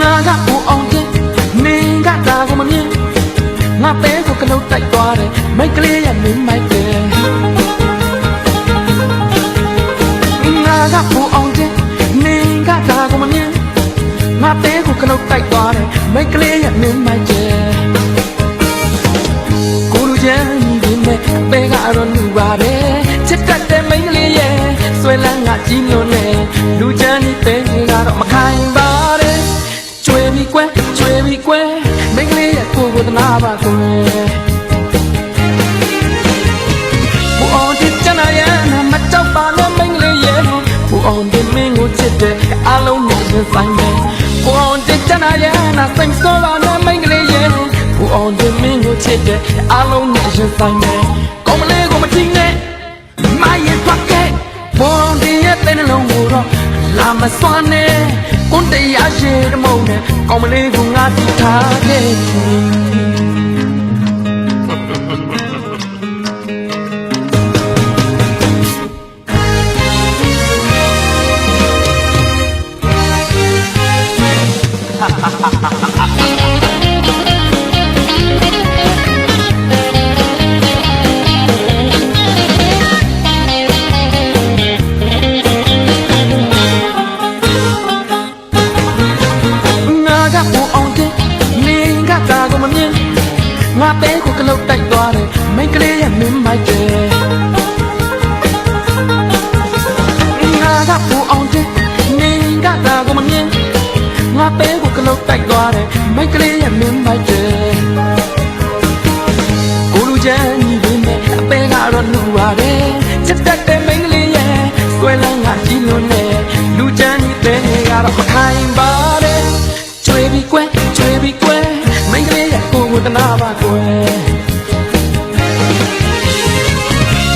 ငါကပူအောင်ချင်းနင်ကဒါကိုမမြင်ငါပဲကိုကလုတ်တိုက်သွားတယ်မိတ်ကလေးရဲ့မင်းမိုက်တယ်ငါကပူအောင်ချင်းနင်ကဒါကိုမမြင်ငါပဲကိုကလုတ်တိုက်သွားတယ်မိတ်ကလေးရဲ့မင်းမိုက်တယ်ကိုလူချမ်းဒီမဲ့ပဲက တော့လူပါတယ်ချစ်တတ်တဲ့မိန်းကလေးရဲ့ဆွဲလန်းကကြီးလွန်နေလူချမ်းဒီပဲကတော့မခိုင်ပါတဲ့ကျွေပြီကွယ်ကျွေပြီကွယ်မိန်းကလေးရဲ့ကိုယ်ကိုသနာပါကွယ်ဘူအောင်ဒီချနာရဲ့နာမတောက်ပါနဲ့မိန်းကလေးရဲ့ဘူအောင်ဒီမင်းကိုချစ်တဲ့အလုံးနဲ့ရင်ဆိုင်မယ်ဘူအောင်ဒီချနာရဲ့နာစိတ်ဆိုးပါနဲ့မိန်းကလေးရဲ့ဘူအောင်ဒီမင်းကိုချစ်တဲ့အလုံးနဲ့ရင်ဆိုင်မယ် ကောင်းမလေးကိုမကြည့်နဲ့မရဲ့ထွက်ခဲ့ဘူအောင်ဒီရဲ့တဲ့နှလုံးကိုတော့လာမစွမ်းနဲ့ကွန်တရားရှိတဲ့မုံနဲ့ကောင်းမလေးကငါတိထားခဲ့ လုတ်တိုက်သွားတယ်မိန်းကလေးရဲ့မင်းမိုက်တယ်ကိုလူချမ်းညီပင်နဲ့အပဲကတော့လူပါတယ်ချက်တက်တဲ့မိန်းကလေးရဲ့ဆွဲလန်းကကြီးလွန်နေလူချမ်းညီတဲ့ကတော့မခိုင်ပါတယ်ကျွေပြီကွယ်ကျွေပြီကွယ်မိန်းကလေးရဲ့ကိုယ်ကိုတနာပါကွယ်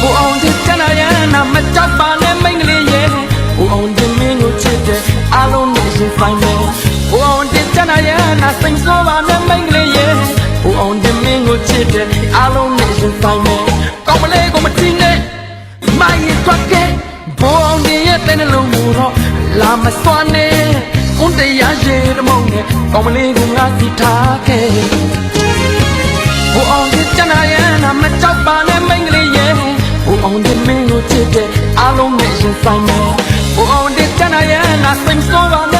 ကိုအောင်တဲ့ချနာရနာမကြောက်ပါနဲ့မိန်းကလေးရဲ့ကိုအောင်တဲ့မင်းကိုချစ်တဲ့အားလုံးနဲ့ရင်ဆိုင်မယ်ကိုအောင်တဲ့ချ နာရနာစိတ်ဆိုးပါနဲ့မိန်းကလေးရဲ့ကိုအောင်တဲ့မင်းကိုချစ်တဲ့အားလုံးနဲ့ရင်ဆိုင်မယ်ကောင်းမလေးကိုမထင်နဲ့မရင်ထွက်ခဲ့ဘောအောင်တဲ့ရဲ့တဲ့နှလုံးမူတော့လာမစွမ်းနဲ့ကွန်တရားရေတမုံနဲ့ကောင်းမလေးကငါစီထားခဲ့ဘိုးအောင်ဒီချနာရနာမကြောက်ပါနဲ့မိန်းကလေးရဲ့ဘိုးအောင်ဒီမင်းကိုချစ်တဲ့အားလုံးနဲ့ရင်ဆိုင်မယ်ဘိုးအောင်ဒီချနာရနာစိတ်ဆိုးပါနဲ့မိန်းကလေးရဲ့ဘိုး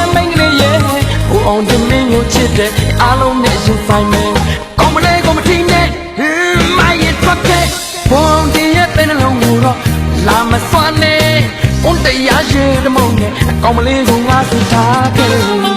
အောင်ဒီမင်းကိုချစ်တဲ့အားလုံးနဲ့ရင်ဆိုင်မယ်ကောင်းမလေးကိုမထီးနဲ့ဟင်းမရဲ့ထွက်ခဲ့ဘိုးအောင်ဒီရဲ့တဲ့နှလုံးကိုတော့လာမစွမ်းနဲ့ကွန်တရားရေတမုံနဲ့အကောင်မလေးကိုငါစီထားခဲ့